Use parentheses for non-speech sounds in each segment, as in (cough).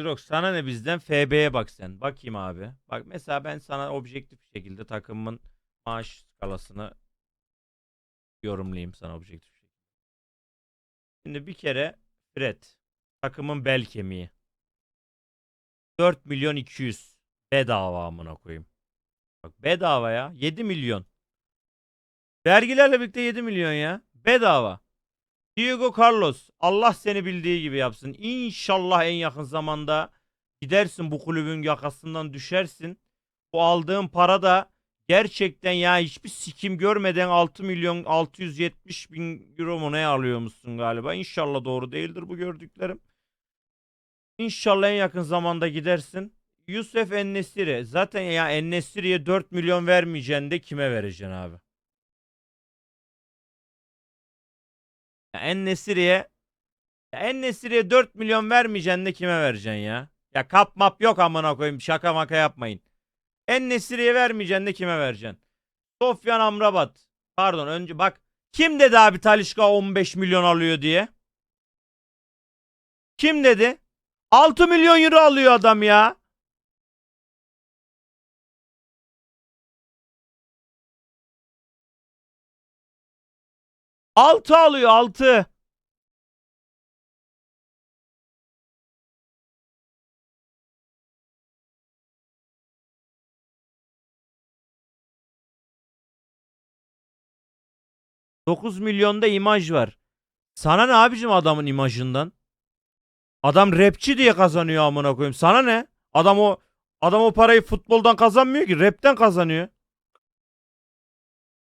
Jirox sana ne bizden? FB'ye bak sen. Bakayım abi. Bak mesela ben sana objektif bir şekilde takımın maaş skalasını yorumlayayım sana objektif şekilde. Şimdi bir kere Fred takımın bel kemiği. 4 milyon 200 bedava amına koyayım. Bak bedava ya 7 milyon. Vergilerle birlikte 7 milyon ya. Bedava. Diego Carlos Allah seni bildiği gibi yapsın. İnşallah en yakın zamanda gidersin bu kulübün yakasından düşersin. Bu aldığın para da gerçekten ya hiçbir sikim görmeden 6 milyon 670 bin euro mu ne alıyormuşsun galiba. İnşallah doğru değildir bu gördüklerim. İnşallah en yakın zamanda gidersin. Yusuf Ennesiri. Zaten ya Ennesiri'ye 4 milyon vermeyeceksin de kime vereceksin abi? Ya Ennesiri'ye ya Ennesiri'ye 4 milyon vermeyeceksin de kime vereceksin ya? Ya kap map yok amına koyayım. Şaka maka yapmayın. Ennesiri'ye vermeyeceksin de kime vereceksin? Sofyan Amrabat. Pardon önce bak. Kim dedi abi Talişka 15 milyon alıyor diye? Kim dedi? 6 milyon euro alıyor adam ya. Altı alıyor altı. Dokuz milyonda imaj var. Sana ne abicim adamın imajından? Adam rapçi diye kazanıyor amına koyayım. Sana ne? Adam o adam o parayı futboldan kazanmıyor ki, rapten kazanıyor.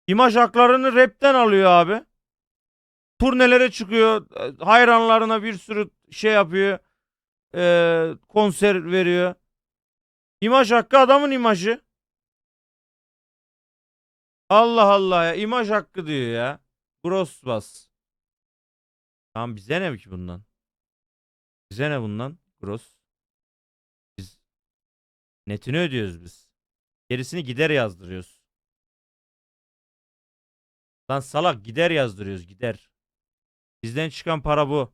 İmaj haklarını rapten alıyor abi. Turnelere çıkıyor. Hayranlarına bir sürü şey yapıyor. e, konser veriyor. İmaj hakkı adamın imajı. Allah Allah ya. imaj hakkı diyor ya. Gross bas. Tamam bize ne ki bundan? Bize ne bundan? Gross. Biz netini ödüyoruz biz. Gerisini gider yazdırıyoruz. Lan salak gider yazdırıyoruz gider. Bizden çıkan para bu.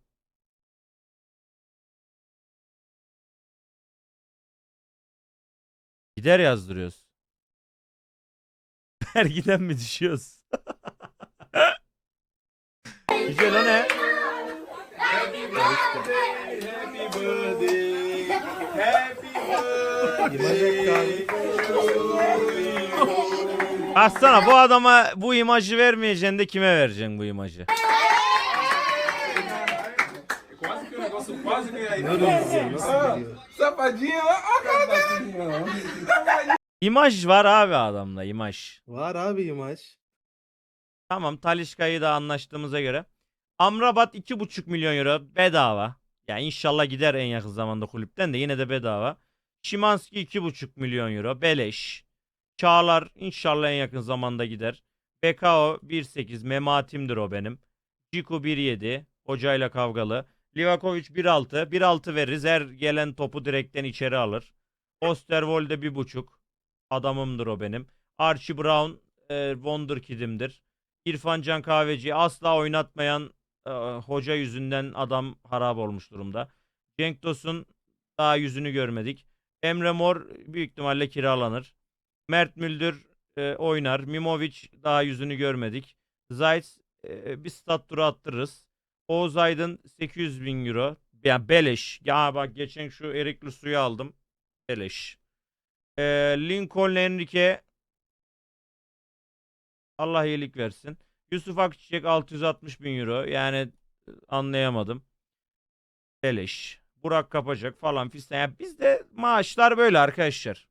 Gider yazdırıyoruz. (laughs) Vergiden mi düşüyoruz? (laughs) Güzel o ne? Aslana bu adama bu imajı vermeyeceksin de kime vereceksin bu imajı? Quase geliyor? Safadinha. İmaj var abi adamda imaj. Var abi imaj. Tamam Talişka'yı da anlaştığımıza göre. Amrabat 2,5 milyon euro bedava. Ya inşallah gider en yakın zamanda kulüpten de yine de bedava. Şimanski 2,5 milyon euro beleş. Çağlar inşallah en yakın zamanda gider. Bekao 1.8 Mematim'dir o benim. Ciku 1.7 hocayla kavgalı. Livakovic 1.6 1.6 veririz her gelen topu direkten içeri alır. Osterwolde 1.5 adamımdır o benim. Archie Brown e, Wonderkid'imdir. İrfan Can Kahveci asla oynatmayan e, hoca yüzünden adam harap olmuş durumda. Cenk Tosun daha yüzünü görmedik. Emre Mor büyük ihtimalle kiralanır. Mert Müldür e, oynar. Mimovic daha yüzünü görmedik. Zayt e, bir stat turu attırırız. Oğuz Aydın 800 bin euro. Yani beleş. Ya bak geçen şu erikli suyu aldım. Beleş. E, Lincoln Enrique Allah iyilik versin. Yusuf Akçiçek 660 bin euro. Yani e, anlayamadım. Beleş. Burak kapacak falan fistan. Yani bizde maaşlar böyle arkadaşlar.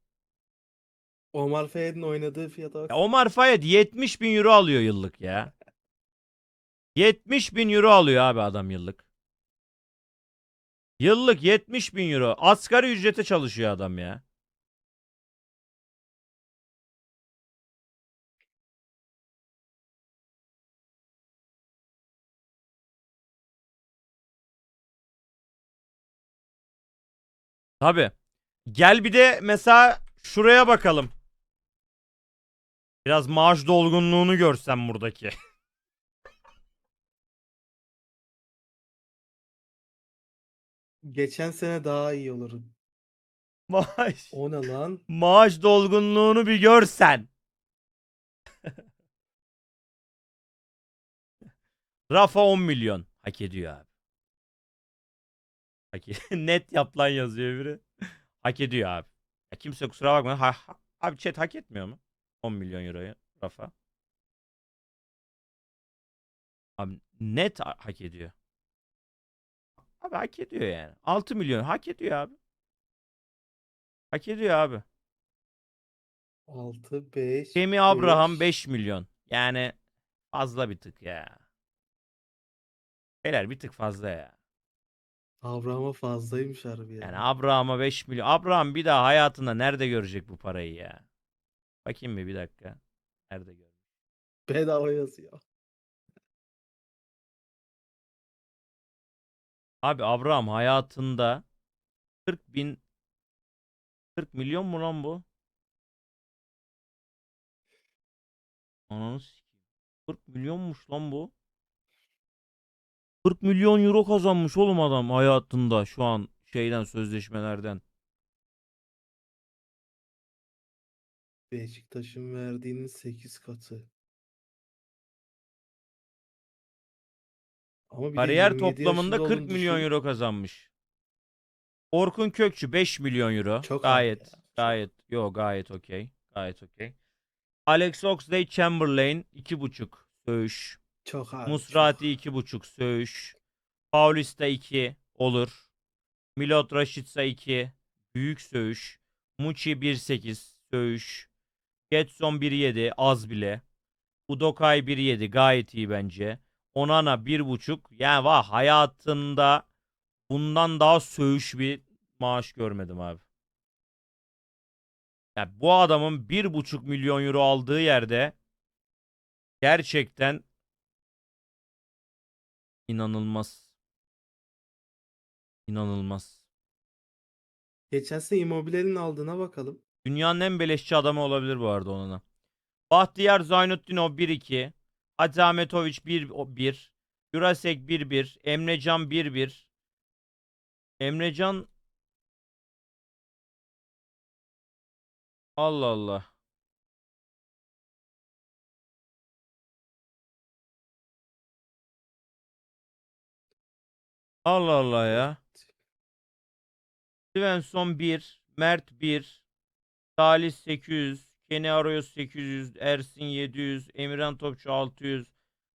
Omar Fayed'in oynadığı fiyata bak. Ya Omar Fayed 70 bin euro alıyor yıllık ya. 70 bin euro alıyor abi adam yıllık. Yıllık 70 bin euro. Asgari ücrete çalışıyor adam ya. Tabi. Gel bir de mesela şuraya bakalım. Biraz maaş dolgunluğunu görsem buradaki. (laughs) Geçen sene daha iyi olur. (laughs) Maaş. O ne lan? Maaş dolgunluğunu bir görsen. (laughs) Rafa 10 milyon. Hak ediyor abi. Hak e- (laughs) Net yap lan yazıyor biri. Hak ediyor abi. Ya kimse kusura bakma. Ha, ha- abi chat hak etmiyor mu? 10 milyon euroyu Rafa. Abi net ha- hak ediyor. Abi hak ediyor yani. 6 milyon hak ediyor abi. Hak ediyor abi. 6, 5, Temi Abraham beş. 5 milyon. Yani fazla bir tık ya. Beyler bir tık fazla ya. Abraham'a fazlaymış harbi ya. Yani Abraham'a 5 milyon. Abraham bir daha hayatında nerede görecek bu parayı ya? Bakayım bir bir dakika. Nerede gör? Bedava yazıyor. Abi Abraham hayatında 40 bin 40 milyon mu lan bu? Ananı sikeyim. 40 milyonmuş lan bu. 40 milyon euro kazanmış oğlum adam hayatında şu an şeyden sözleşmelerden. Beşiktaş'ın verdiğinin 8 katı. Ama bir de Kariyer 27 toplamında yaşında 40 olduğunu milyon düşün. euro kazanmış. Orkun Kökçü 5 milyon euro. Çok gayet ya, çok. gayet yo gayet okey. Gayet okey. Alex Oxlade Chamberlain 2.5 söğüş. Çok abi. Musrati çok. 2.5 söğüş. Paulista 2 olur. Milot Rashica 2 büyük söğüş. Muçi 1.8 söğüş. Getson 1.7 az bile. Udokai 1.7 gayet iyi bence. Onana 1.5 yani var hayatında bundan daha söğüş bir maaş görmedim abi. Yani bu adamın 1.5 milyon euro aldığı yerde gerçekten inanılmaz. İnanılmaz. Geçen sene Immobile'nin aldığına bakalım. Dünyanın en beleşçi adamı olabilir bu arada onunla. Bahtiyar Zaynutdinov 1-2. Hacı Ahmetoviç 1-1. Jurasek 1-1. Emrecan 1-1. Emrecan Allah Allah. Allah Allah ya. Svensson 1, Mert 1, Salih 800, Kenny Arroyo 800, Ersin 700, Emirhan Topçu 600,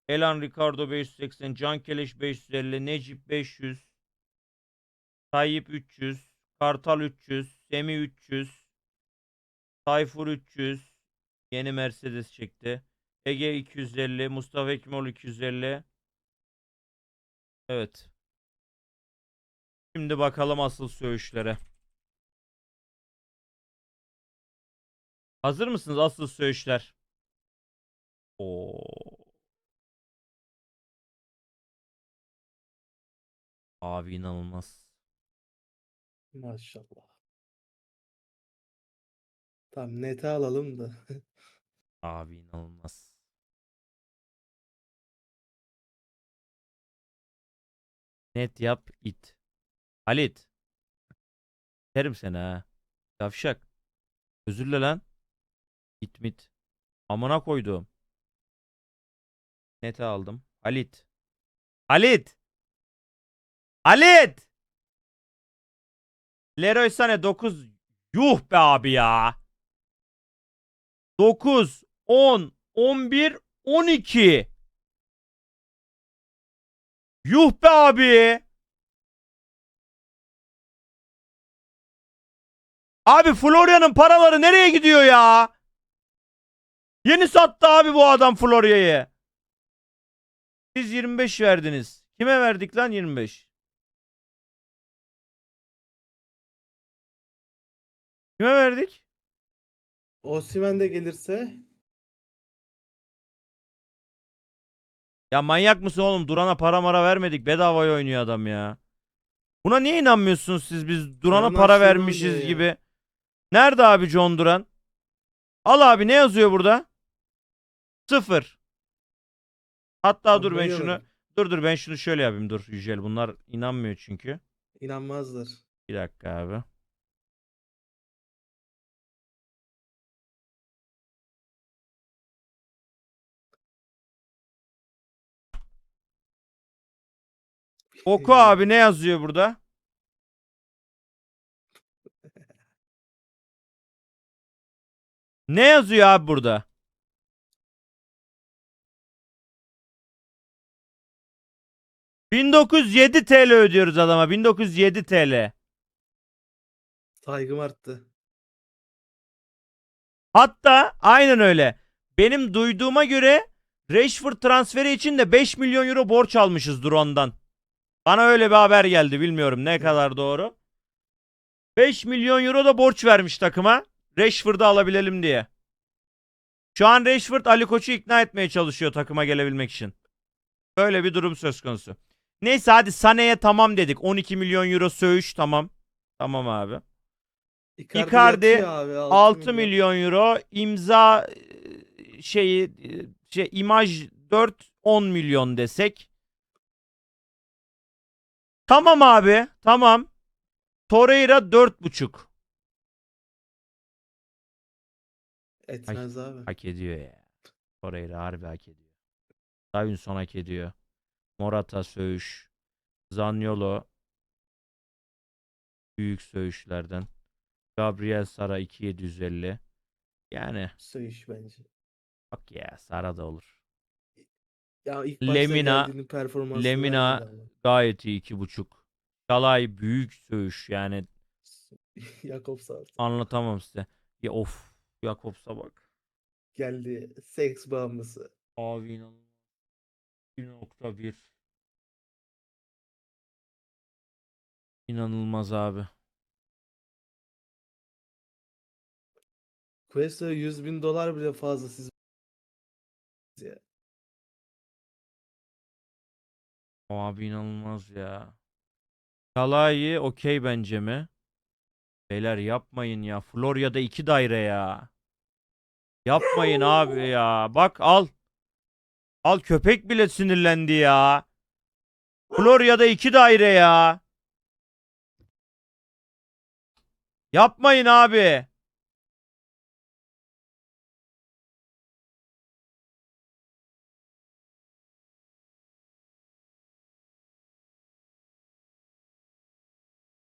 Elan Ricardo 580, Can Keleş 550, Necip 500, Tayyip 300, Kartal 300, Semi 300, Tayfur 300, yeni Mercedes çekti. Ege 250, Mustafa Ekimoğlu 250. Evet. Şimdi bakalım asıl söğüşlere. Hazır mısınız asıl söğüşler? Oo. Abi inanılmaz. Maşallah. Tamam nete alalım da. (laughs) Abi inanılmaz. Net yap it. Halit. Terim seni ha. Yavşak. Özürle lan. İt mit. Amına koydum. Nete aldım. Halit. Halit. Halit. Leroy Sané 9. Yuh be abi ya. 9, 10, 11, 12. Yuh be abi. Abi Florya'nın paraları nereye gidiyor ya? Yeni sattı abi bu adam Florya'yı. Siz 25 verdiniz. Kime verdik lan 25? Kime verdik? Osimhen de gelirse Ya manyak mısın oğlum? Duran'a para mara vermedik. Bedavaya oynuyor adam ya. Buna niye inanmıyorsunuz siz? Biz Duran'a para vermişiz gibi. Nerede abi John Duran? Al abi ne yazıyor burada? Sıfır. Hatta dur ben şunu dur dur ben şunu şöyle yapayım dur Yücel. Bunlar inanmıyor çünkü. İnanmazlar. Bir dakika abi. Oku abi ne yazıyor burada? (laughs) Ne yazıyor abi burada? ...1907 TL ödüyoruz adama. 1907 TL. Saygım arttı. Hatta aynen öyle. Benim duyduğuma göre Rashford transferi için de 5 milyon euro borç almışızdır ondan. Bana öyle bir haber geldi. Bilmiyorum ne kadar doğru. 5 milyon euro da borç vermiş takıma. Rashford'u alabilelim diye. Şu an Rashford Ali Koç'u ikna etmeye çalışıyor takıma gelebilmek için. Böyle bir durum söz konusu. Neyse hadi Sané'ye tamam dedik. 12 milyon euro söğüş tamam. Tamam abi. Icardi, Icardi, abi, 6 milyon euro imza e, şeyi e, şey imaj 4 10 milyon desek. Tamam abi. Tamam. Torreira 4,5. Etmez abi. Hak ediyor ya. Torreira harbi hak ediyor. Davinson hak ediyor. Morata söğüş. Zaniolo büyük söğüşlerden. Gabriel Sara 2750. Yani Söğüş bence. bak ya Sara da olur. Ya ilk Lemina- Lemina-. Gayet iyi iki buçuk. Şalay büyük söğüş yani (laughs) Jakobs artık anlatamam size. Ya of Jakobs'a bak. geldi. Seks bağımlısı. Abi inanılmaz. 1.1 İnanılmaz abi. Quest'e 100 bin dolar bile fazla siz ya. Abi inanılmaz ya. Şalay'ı okey bence mi? Beyler yapmayın ya. Florya'da iki daire ya. Yapmayın abi ya. Bak al. Al köpek bile sinirlendi ya. Florya'da iki daire ya. Yapmayın abi.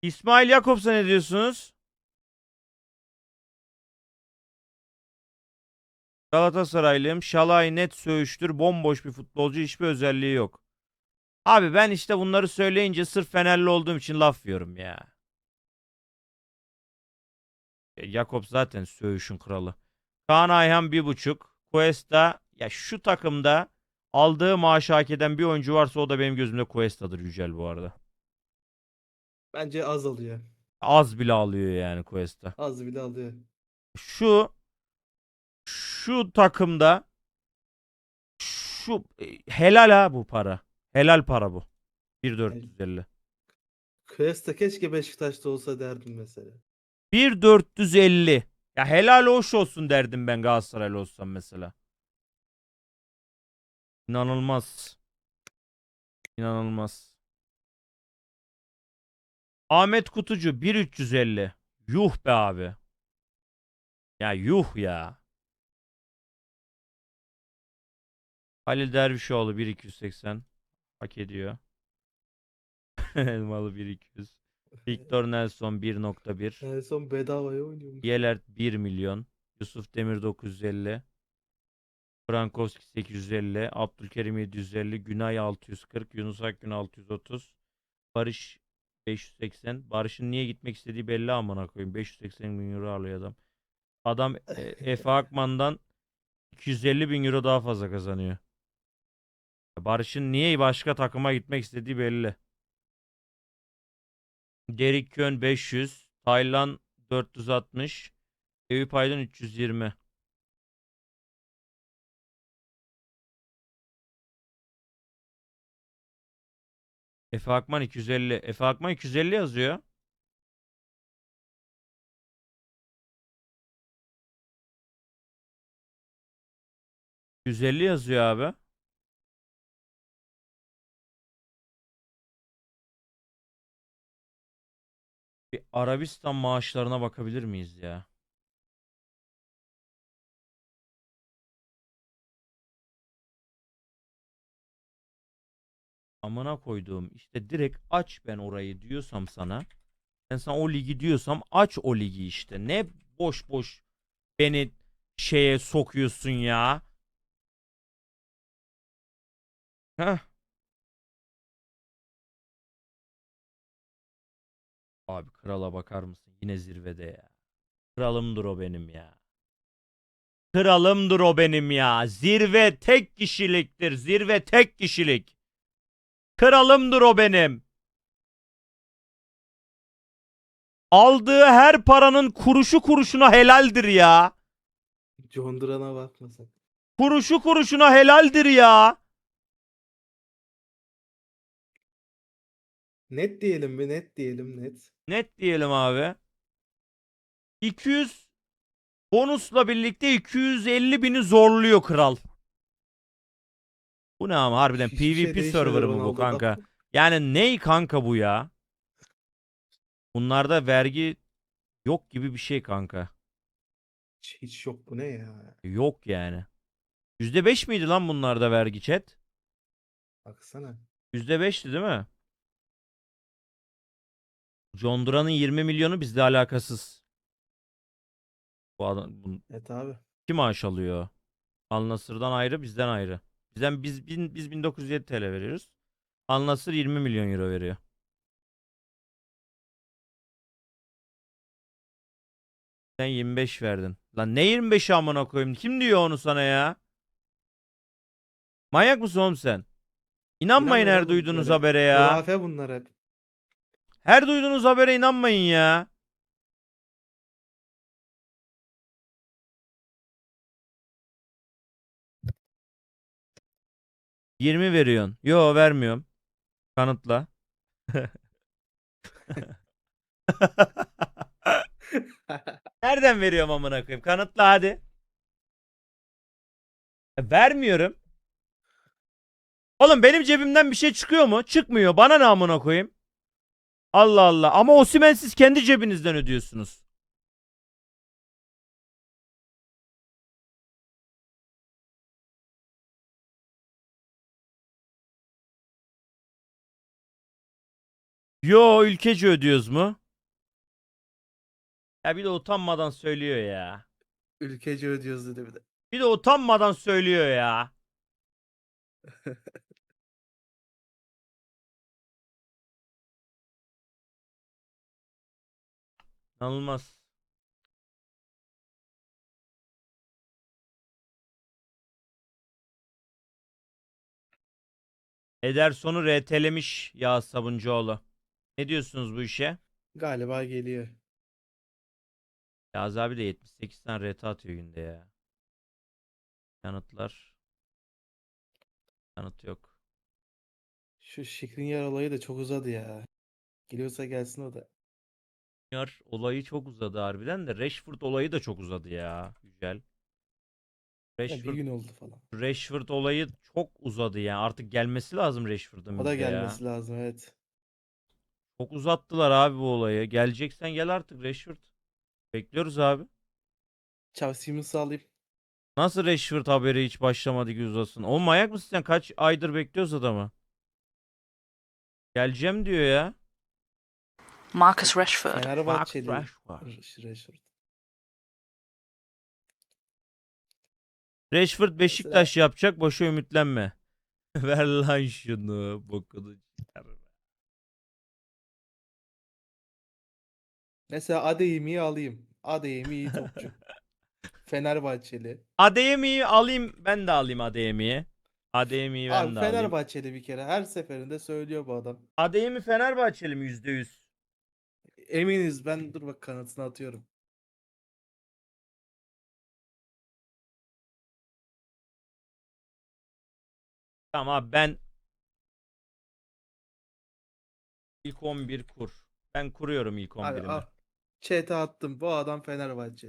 İsmail Yakups'a ne diyorsunuz? Galatasaraylıyım. Şalay net söğüştür. Bomboş bir futbolcu. Hiçbir özelliği yok. Abi ben işte bunları söyleyince sırf Fenerli olduğum için laf yiyorum ya. Ya Jakob zaten söğüşün kralı. Kaan Ayhan bir buçuk. Cuesta ya şu takımda aldığı maaşı hak eden bir oyuncu varsa o da benim gözümde Cuesta'dır Yücel bu arada. Bence az alıyor. Az bile alıyor yani Cuesta. Az bile alıyor. Şu şu takımda şu e, helal ha bu para. Helal para bu. 1450. Quest'e keşke Beşiktaş'ta olsa derdim mesela. 1450. Ya helal hoş olsun derdim ben Galatasaraylı olsam mesela. İnanılmaz. İnanılmaz. Ahmet Kutucu 1350. Yuh be abi. Ya yuh ya. Halil Dervişoğlu 1280. Hak ediyor. (laughs) Elmalı 1200. Victor Nelson 1.1. En son bedavaya oynuyormuş. Yelert 1 milyon. Yusuf Demir 950. Frankowski 850. Abdülkerim 750. Günay 640. Yunus Akgün 630. Barış 580. Barış'ın niye gitmek istediği belli amına koyayım. 580 bin euro alıyor adam. Adam e, Efe Akman'dan 250 bin euro daha fazla kazanıyor. Barış'ın niye başka takıma gitmek istediği belli. Derek Kön 500. Taylan 460. Eyüp Aydın 320. Efe Akman 250. Efe Akman 250 yazıyor. ...150 yazıyor abi. Bir Arabistan maaşlarına bakabilir miyiz ya? Amına koyduğum işte direkt aç ben orayı diyorsam sana. Ben sana o ligi diyorsam aç o ligi işte. Ne boş boş beni şeye sokuyorsun ya. Heh. Abi krala bakar mısın? Yine zirvede ya. Kralımdır o benim ya. Kralımdır o benim ya. Zirve tek kişiliktir. Zirve tek kişilik. Kralımdır o benim. Aldığı her paranın kuruşu kuruşuna helaldir ya. John Duran'a bakmasak. Kuruşu kuruşuna helaldir ya. Net diyelim mi? Net diyelim net. Net diyelim abi. 200 bonusla birlikte 250 bini zorluyor kral. Bu ne ama harbiden Hiçbir şey PvP değişmedi serverı mı bu Ronaldo'da. kanka? Yani ney kanka bu ya? Bunlarda vergi yok gibi bir şey kanka. Hiç, hiç yok bu ne ya? Yok yani. %5 miydi lan bunlarda vergi chat? Baksana. %5'ti değil mi? John Duran'ın 20 milyonu bizle alakasız. Bu adam bu, Evet abi. kim maaş alıyor? Al Nasır'dan ayrı, bizden ayrı. Bizden biz bin, biz 1907 TL veriyoruz. Al Nasır 20 milyon euro veriyor. Sen 25 verdin. Lan ne 25 amına koyayım? Kim diyor onu sana ya? Manyak mısın oğlum sen? İnanmayın her İnanmıyorum, duyduğunuz böyle habere ya. Hurafe bunlar hep. Her duyduğunuz habere inanmayın ya. Yirmi veriyorsun. Yo vermiyorum. Kanıtla. (laughs) Nereden veriyorum amına koyayım? Kanıtla hadi. E, vermiyorum. Oğlum benim cebimden bir şey çıkıyor mu? Çıkmıyor. Bana ne amına koyayım? Allah Allah. Ama Osimhen siz kendi cebinizden ödüyorsunuz. Yo ülkece ödüyoruz mu? Ya bir de utanmadan söylüyor ya. Ülkece ödüyoruz dedi bir de. Bir de utanmadan söylüyor ya. (laughs) İnanılmaz. Ederson'u RT'lemiş Yağız Sabuncuoğlu. Ne diyorsunuz bu işe? Galiba geliyor. Yağız abi de 78 tane RT atıyor günde ya. Yanıtlar. Yanıt yok. Şu Şikrinyar olayı da çok uzadı ya. Geliyorsa gelsin o da. Yar olayı çok uzadı harbiden de Rashford olayı da çok uzadı ya. Güzel. Ya bir Rashford, gün oldu falan. Rashford olayı çok uzadı yani. Artık gelmesi lazım Rashford'un O da bize ya. gelmesi lazım evet. Çok uzattılar abi bu olayı. Geleceksen gel artık Rashford. Bekliyoruz abi. Simmons'ı alayım. Nasıl Rashford haberi hiç başlamadı ki uzasın? Oğlum manyak mısın sen? Kaç aydır bekliyoruz adamı. Geleceğim diyor ya. Marcus Rashford. Fenerbahçeli. Rashford. Rashford. Rashford Beşiktaş yapacak. Boşa ümitlenme. (laughs) Ver lan şunu. Bokunu çıkar. Mesela Adeyemi'yi alayım. Adeyemi iyi topçu. (laughs) Fenerbahçeli. Adeyemi'yi alayım. Ben de alayım Adeyemi'yi. Adeyemi'yi ben Abi de alayım. Fenerbahçeli bir kere. Her seferinde söylüyor bu adam. Adeyemi Fenerbahçeli mi %100? Eminiz ben dur bak kanıtını atıyorum. Tamam abi ben ilk 11 kur. Ben kuruyorum ilk Abi, 11'imi. al. Chat'e attım. Bu adam Fenerbahçe.